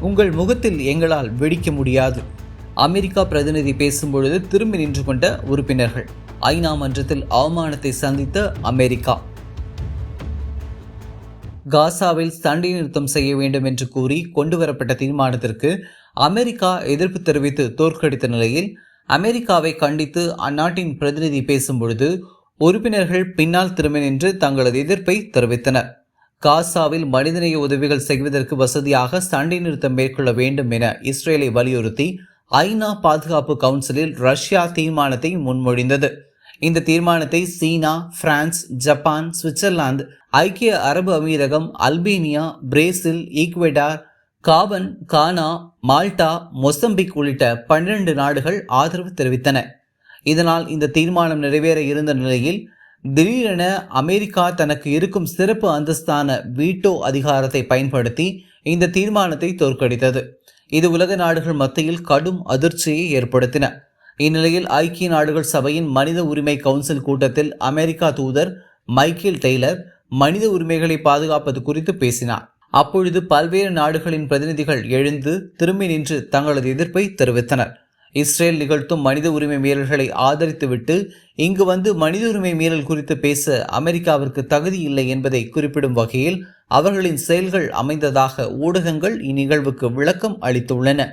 உங்கள் முகத்தில் எங்களால் வெடிக்க முடியாது. அமெரிக்கா பிரதிநிதி பேசும்பொழுது திரும்பி நின்று கொண்ட உறுப்பினர்கள் ஐநா மன்றத்தில் அவமானத்தை சந்தித்த அமெரிக்கா. காசாவில் சண்டை நிறுத்தம் செய்ய வேண்டும் என்று கூறி கொண்டுவரப்பட்ட தீர்மானத்திற்கு அமெரிக்கா எதிர்ப்பு தெரிவித்து தோற்கடித்த நிலையில் அமெரிக்காவை கண்டித்து அந்நாட்டின் பிரதிநிதி பேசும்பொழுது உறுப்பினர்கள் பின்னால் திரும்பி நின்று தங்களது எதிர்ப்பை தெரிவித்தனர். காசாவில் மனிதநேய உதவிகள் செய்வதற்கு வசதியாக சண்டை நிறுத்தம் மேற்கொள்ள வேண்டும் என இஸ்ரேலை வலியுறுத்தி ஐநா பாதுகாப்பு கவுன்சிலில் ரஷ்யா தீர்மானத்தை முன்மொழிந்தது. இந்த தீர்மானத்தை சீனா பிரான்ஸ் ஜப்பான் சுவிட்சர்லாந்து ஐக்கிய அரபு அமீரகம் Albania Brazil Ecuador Gabon Ghana Malta Mozambique உள்ளிட்ட பன்னிரண்டு நாடுகள் ஆதரவு தெரிவித்தன. இதனால் இந்த தீர்மானம் நிறைவேற இருந்த நிலையில் திடீரென அமெரிக்கா தனக்கு இருக்கும் சிறப்பு அந்தஸ்தான வீட்டோ அதிகாரத்தை பயன்படுத்தி இந்த தீர்மானத்தை தோற்கடித்தது. இது உலக நாடுகள் மத்தியில் கடும் அதிர்ச்சியை ஏற்படுத்தின. இந்நிலையில் ஐக்கிய நாடுகள் சபையின் மனித உரிமை கவுன்சில் கூட்டத்தில் அமெரிக்கா தூதர் மைக்கேல் டெய்லர் மனித உரிமைகளை பாதுகாப்பது குறித்து பேசினார். அப்பொழுது பல்வேறு நாடுகளின் பிரதிநிதிகள் எழுந்து திரும்பி நின்று தங்களது எதிர்ப்பை தெரிவித்தனர். இஸ்ரேல் நிகழ்த்தும் மனித உரிமை மீறல்களை ஆதரித்துவிட்டு இங்கு வந்து மனித உரிமை மீறல் குறித்து பேச அமெரிக்காவிற்கு தகுதி இல்லை என்பதை குறிப்பிடும் வகையில் அவர்களின் செயல்கள் அமைந்ததாக ஊடகங்கள் இந்நிகழ்வுக்கு விளக்கம் அளித்துள்ளன.